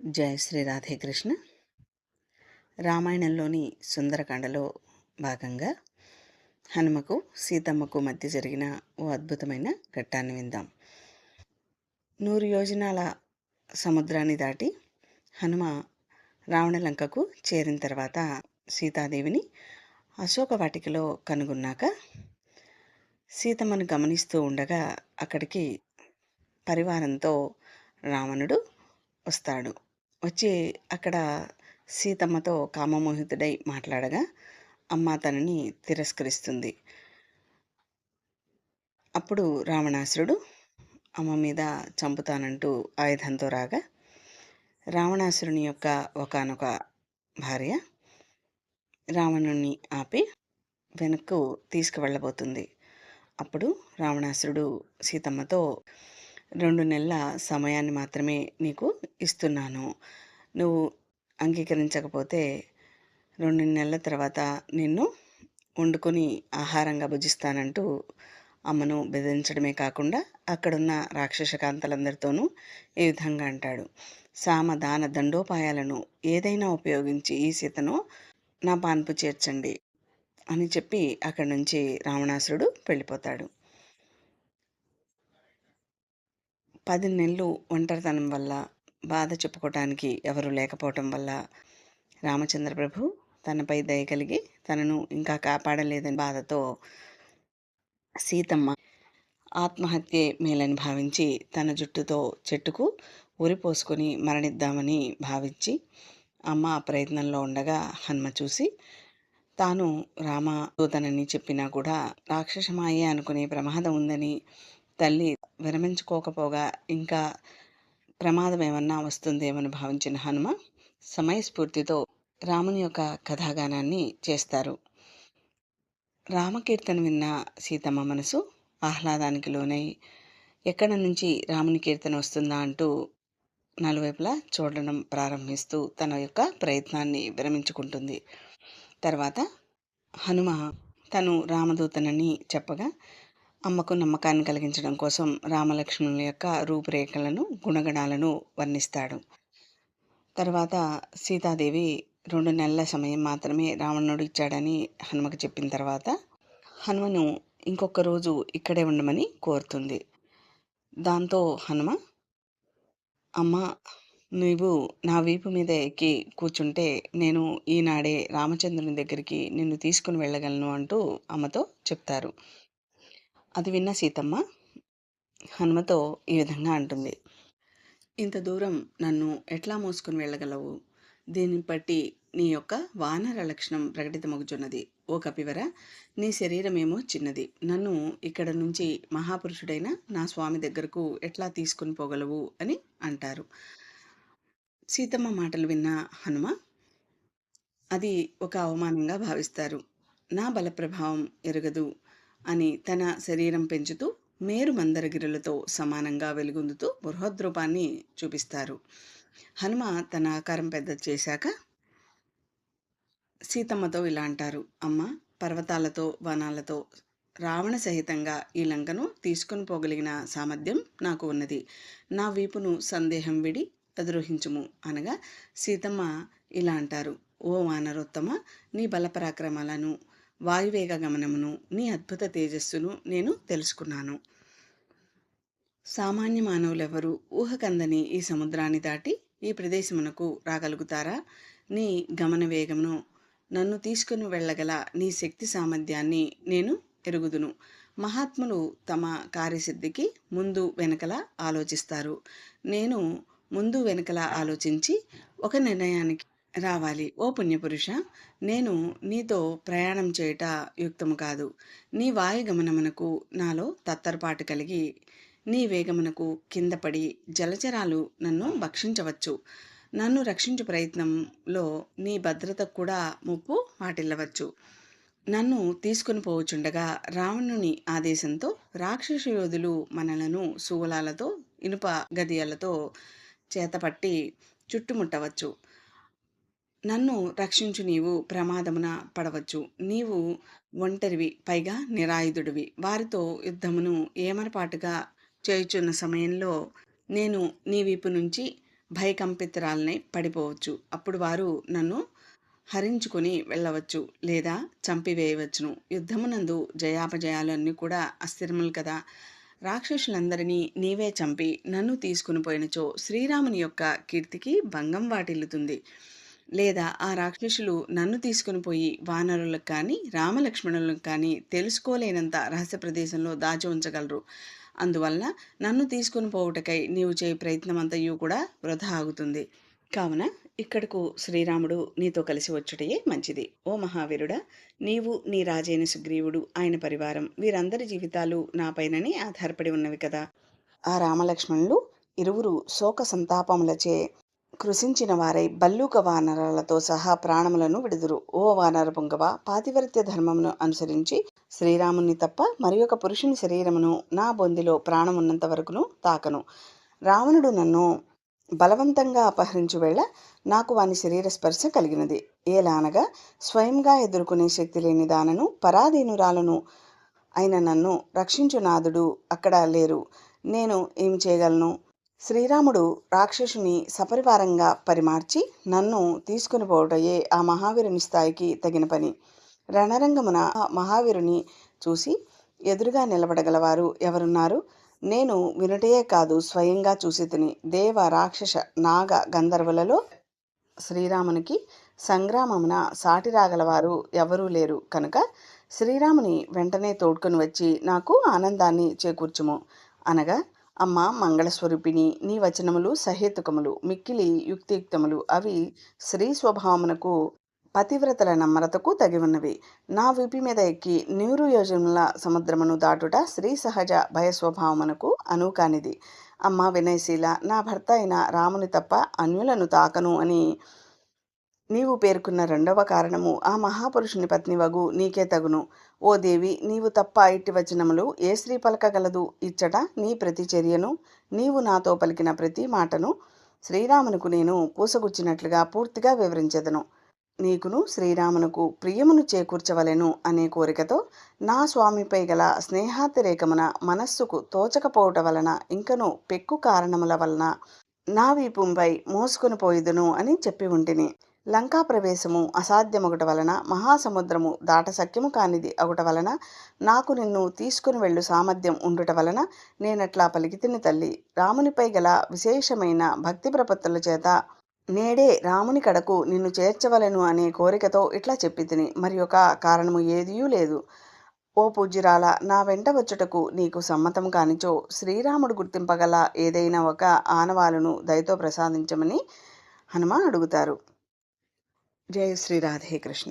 జయ శ్రీ రాధేకృష్ణ రామాయణంలోని సుందరకాండలో భాగంగా హనుమకు సీతమ్మకు మధ్య జరిగిన ఓ అద్భుతమైన ఘట్టాన్ని విందాం. నూరు యోజనాల సముద్రాన్ని దాటి హనుమ రావణలంకకు చేరిన తర్వాత సీతాదేవిని అశోక వాటికలో కనుగొన్నాక సీతమ్మను గమనిస్తూ ఉండగా అక్కడికి పరివారంతో రావణుడు వస్తాడు. వచ్చి అక్కడ సీతమ్మతో కామమోహితుడై మాట్లాడగా అమ్మ తనని తిరస్కరిస్తుంది. అప్పుడు రావణాసురుడు అమ్మ మీద చంపుతానంటూ ఆయుధంతో రాగా రావణాసురుని యొక్క ఒకనొక భార్య రావణుని ఆపి వెనక్కు తీసుకువెళ్ళబోతుంది. అప్పుడు రావణాసురుడు సీతమ్మతో రెండు నెలల సమయాన్ని మాత్రమే నీకు ఇస్తున్నాను. నువ్వు అంగీకరించకపోతే రెండు నెలల తర్వాత నిన్ను వండుకొని ఆహారంగా భుజిస్తానంటూ అమ్మను బెదిరించడమే కాకుండా అక్కడున్న రాక్షసకాంతలందరితోనూ ఈ విధంగా అంటాడు. సామ దాన దండోపాయాలను ఏదైనా ఉపయోగించి ఈ సీతను నా పాన్పు చేర్చండి అని చెప్పి అక్కడి నుంచి రావణాసురుడు వెళ్ళిపోతాడు. పది నెలలు ఒంటరితనం వల్ల బాధ చెప్పుకోవటానికి ఎవరు లేకపోవటం వల్ల రామచంద్ర ప్రభు తనపై దయ కలిగి తనను ఇంకా కాపాడలేదని బాధతో సీతమ్మ ఆత్మహత్యే మేలని భావించి తన జుట్టుతో చెట్టుకు ఉరిపోసుకొని మరణిద్దామని భావించి అమ్మ ఆ ప్రయత్నంలో ఉండగా హన్మ చూసి తాను రామ దూతనని చెప్పినా కూడా రాక్షసమాయే అనుకునే ప్రమాదం ఉందని తల్లి విరమించుకోకపోగా ఇంకా ప్రమాదం ఏమన్నా వస్తుందేమని భావించిన హనుమ సమయస్ఫూర్తితో రాముని యొక్క కథాగానాన్ని చేస్తారు. రామకీర్తన విన్న సీతమ్మ మనసు ఆహ్లాదానికి లోనై ఎక్కడ నుంచి రాముని కీర్తన వస్తుందా అంటూ నలువైపులా చూడడం ప్రారంభిస్తూ తన యొక్క ప్రయత్నాన్ని విరమించుకుంటుంది. తర్వాత హనుమ తను రామదూతనని చెప్పగా అమ్మకు నమ్మకాన్ని కలిగించడం కోసం రామలక్ష్మణుల యొక్క రూపురేఖలను గుణగణాలను వర్ణిస్తాడు. తర్వాత సీతాదేవి రెండు నెలల సమయం మాత్రమే రావణుడు ఇచ్చాడని హనుమకు చెప్పిన తర్వాత హనుమను ఇంకొక రోజు ఇక్కడే ఉండమని కోరుతుంది. దాంతో హనుమ అమ్మ నీవు నా వీపు మీద ఎక్కి కూర్చుంటే నేను ఈనాడే రామచంద్రుని దగ్గరికి నిన్ను తీసుకుని వెళ్ళగలను అంటూ అమ్మతో చెప్తారు. అది విన్న సీతమ్మ హనుమతో ఈ విధంగా అంటుంది. ఇంత దూరం నన్ను ఎట్లా మోసుకుని వెళ్ళగలవు? దీన్ని బట్టి నీ యొక్క వానర లక్షణం ప్రకటితమగుచున్నది. ఓ కపివర నీ శరీరమేమో చిన్నది. నన్ను ఇక్కడ నుంచి మహాపురుషుడైన నా స్వామి దగ్గరకు ఎట్లా తీసుకుని పోగలవు? అని అంటారు. సీతమ్మ మాటలు విన్న హనుమ అది ఒక అవమానంగా భావిస్తారు. నా బల ప్రభావం ఎరగదు. అని తన శరీరం పెంచుతూ మేరు మందరగిరులతో సమానంగా వెలుగొందుతూ బృహద్రూపాన్ని చూపిస్తారు. హనుమ తన ఆకారం పెద్ద చేశాక సీతమ్మతో ఇలా అంటారు అమ్మ పర్వతాలతో వనాలతో రావణ సహితంగా ఈ లంకను తీసుకుని పోగలిగిన సామర్థ్యం నాకు ఉన్నది. నా వీపును సందేహం విడి అధిరోహించుము అనగా సీతమ్మ ఇలా అంటారు ఓ వానరోత్తమ నీ బలపరాక్రమాలను వాయువేగ గమనమును నీ అద్భుత తేజస్సును నేను తెలుసుకున్నాను. సామాన్య మానవులెవరూ ఊహకందని ఈ సముద్రాన్ని దాటి ఈ ప్రదేశమునకు రాగలుగుతారా? నీ గమన వేగమును నన్ను తీసుకుని వెళ్ళగల నీ శక్తి సామర్థ్యాన్ని నేను ఎరుగుదును. మహాత్ములు తమ కార్యసిద్ధికి ముందు వెనకల ఆలోచిస్తారు. నేను ముందు వెనకల ఆలోచించి ఒక నిర్ణయానికి రావాలి. ఓ పుణ్యపురుష నేను నీతో ప్రయాణం చేయుట యుక్తము కాదు. నీ వాయుగమనమునకు నాలో తత్తరపాటు కలిగి నీ వేగమునకు కిందపడి జలచరాలు నన్ను భక్షించవచ్చు. నన్ను రక్షించు ప్రయత్నంలో నీ భద్రత కూడా ముప్పు వాటిల్లవచ్చు నన్ను తీసుకుని పోవచ్చుండగా రావణుని ఆదేశంతో రాక్షస యోధులు మనలను శూలాలతో ఇనుప గదియలతో చేతపట్టి చుట్టుముట్టవచ్చు. నన్ను రక్షించు నీవు ప్రమాదమున పడవచ్చు. నీవు ఒంటరివి పైగా నిరాయుధుడివి. వారితో యుద్ధమును ఏమరపాటుగా చేయుచున్న సమయంలో నేను నీ వీపు నుంచి భయకంపితరాలనే పడిపోవచ్చు. అప్పుడు వారు నన్ను హరించుకొని వెళ్ళవచ్చు లేదా చంపివేయవచ్చును. యుద్ధమునందు జయాపజయాలు అన్నీ కూడా అస్థిరములు కదా. రాక్షసులందరినీ నీవే చంపి నన్ను తీసుకుని పోయినచో శ్రీరాముని యొక్క కీర్తికి భంగం వాటిల్లుతుంది. లేదా ఆ రాక్షసులు నన్ను తీసుకుని పోయి వానరులకు కానీ రామలక్ష్మణులకు కానీ తెలుసుకోలేనంత రహస్య ప్రదేశంలో దాచి ఉంచగలరు. అందువల్ల నన్ను తీసుకుని పోవుటకై నీవు చేయి ప్రయత్నం అంతయు కూడా వృధా ఆగుతుంది. కావున ఇక్కడకు శ్రీరాముడు నీతో కలిసి వచ్చుటయే మంచిది. ఓ మహావీరుడా నీవు నీ రాజైన సుగ్రీవుడు ఆయన పరివారం వీరందరి జీవితాలు నాపైననే ఆధారపడి ఉన్నవి కదా. ఆ రామలక్ష్మణులు ఇరువురు శోక సంతాపములచే కృషించిన వారై బల్లూక వానరాలతో సహా ప్రాణములను విడుదురు. ఓ వానర పొంగవ పాతివ్రత్య ధర్మమును అనుసరించి శ్రీరాముని తప్ప మరి ఒక పురుషుని శరీరమును నా బొందిలో ప్రాణమున్నంత వరకును తాకను. రావణుడు నన్ను బలవంతంగా అపహరించు వేళ నాకు వాని శరీర స్పర్శ కలిగినది. ఏలానగా స్వయంగా ఎదుర్కొనే శక్తి లేని దానను పరాధీనురాలను అయిన నన్ను రక్షించు నాదుడు అక్కడ లేరు. నేను ఏమి చేయగలను? శ్రీరాముడు రాక్షసుని సపరివారంగా పరిమార్చి నన్ను తీసుకుని పోవటయే ఆ మహావీరుని స్థాయికి తగిన పని. రణరంగమున మహావీరుని చూసి ఎదురుగా నిలబడగలవారు ఎవరున్నారు? నేను వినుటయే కాదు స్వయంగా చూసి తిని. దేవ రాక్షస నాగ గంధర్వులలో శ్రీరామునికి సంగ్రామమున సాటి రాగలవారు ఎవరూ లేరు. కనుక శ్రీరాముని వెంటనే తోడ్కొని వచ్చి నాకు ఆనందాన్ని చేకూర్చుము అనగా అమ్మ మంగళస్వరూపిణి నీ వచనములు సహేతుకములు మిక్కిలి యుక్తియుక్తములు. అవి స్త్రీ స్వభావమునకు పతివ్రతల నమ్రతకు తగి ఉన్నవి నా వీపి మీద ఎక్కి నీరు యోజనముల సముద్రమును దాటుట స్త్రీ సహజ భయస్వభావమునకు అనూకానిది. అమ్మ వినయశీల నా భర్త అయిన రాముని తప్ప అన్యులను తాకను అని నీవు పేర్కొన్న రెండవ కారణము ఆ మహాపురుషుని పత్ని వగు నీకే తగును. ఓ దేవి నీవు తప్ప ఇట్టి వచనములు ఏ స్త్రీ పలకగలదు? ఇచ్చట నీ ప్రతి చర్యను నీవు నాతో పలికిన ప్రతి మాటను శ్రీరామునకు నేను పూసగుచ్చినట్లుగా పూర్తిగా వివరించదను. నీకును శ్రీరామునకు ప్రియమును చేకూర్చవలెను అనే కోరికతో నా స్వామిపై గల స్నేహాతిరేకమున మనస్సుకు తోచకపోవట వలన ఇంకను పెక్కు కారణముల వలన నా వీపుంపై మోసుకొని పోయిదును అని చెప్పి ఉంటిని. లంకా ప్రవేశము అసాధ్యమొకట వలన మహాసముద్రము దాట సఖ్యము కానిది ఒకట వలన నాకు నిన్ను తీసుకుని వెళ్ళు సామర్థ్యం ఉండుట వలన నేనట్లా పలికితిని తల్లి? రామునిపై గల విశేషమైన భక్తి ప్రపత్తుల చేత నేడే రాముని కడకు నిన్ను చేర్చవలను అనే కోరికతో ఇట్లా చెప్పి తిని మరి ఒక కారణము ఏదియూ లేదు. ఓ పూజ్యురాల నా వెంట వచ్చుటకు నీకు సమ్మతం కానిచో శ్రీరాముడు గుర్తింపగల ఏదైనా ఒక ఆనవాలను దయతో ప్రసాదించమని హనుమ అడుగుతారు. జయ శ్రీ రాధే కృష్ణ